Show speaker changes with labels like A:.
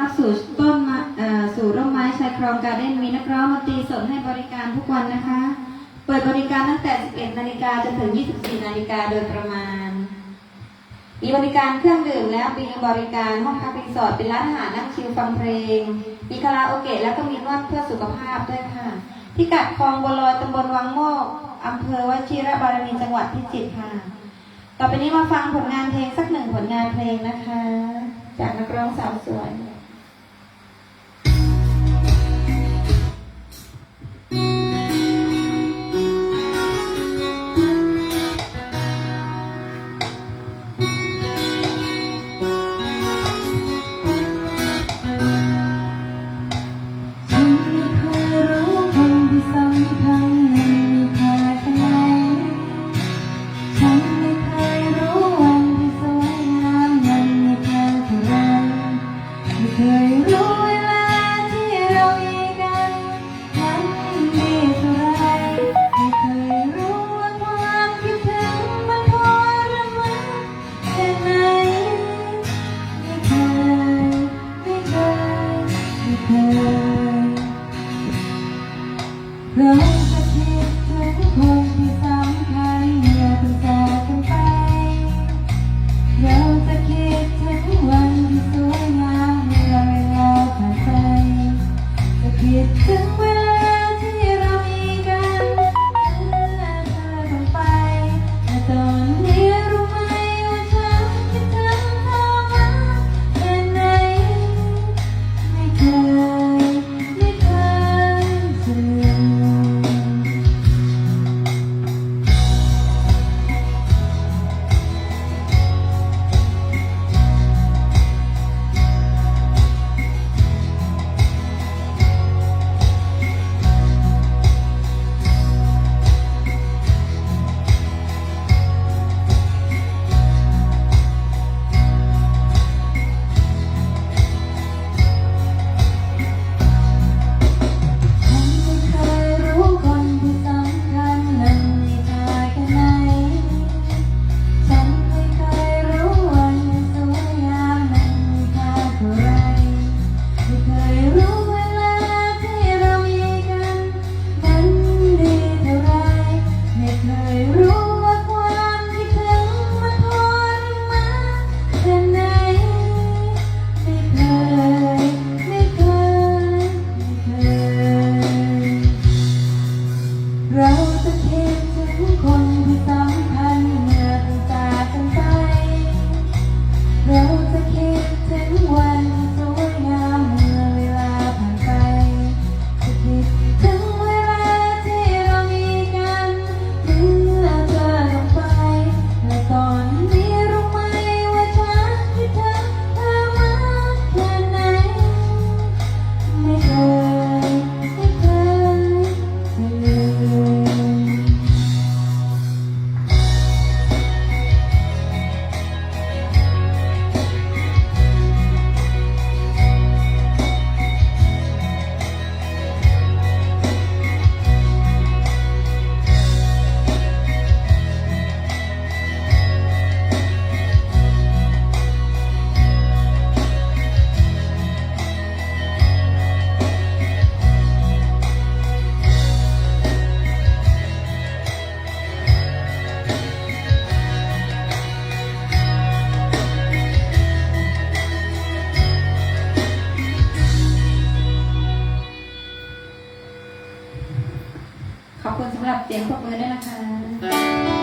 A: รับสู่ต้นมาเอ่อสู่ร่มไม้ชายคลองการเด้นมีนักร้องดนตรีสดให้บริการทุกวันนะคะ เปิดบริการตั้งแต่ 11 นาฬิกาจนถึง 24 นาฬิกาโดยประมาณ มีบริการเครื่องดื่มและมีบริการห้องพักรีสอร์ทเป็นร้านอาหารนั่งชิลฟังเพลง มีคาราโอเกะแล้วก็มีนวดเพื่อสุขภาพด้วยค่ะพิกัดคลองบัวลอยตำบลวังโมกอำเภอวชิระบารมีจังหวัดพิจิตรค่ะ ต่อไปนี้มาฟังผลงานเพลงสักหนึ่งผลงานเพลงนะคะ จากนักร้องสาวสวย
B: รา
A: ขอบคุณสำหรับเสียงปรบมือด้วยนะคะ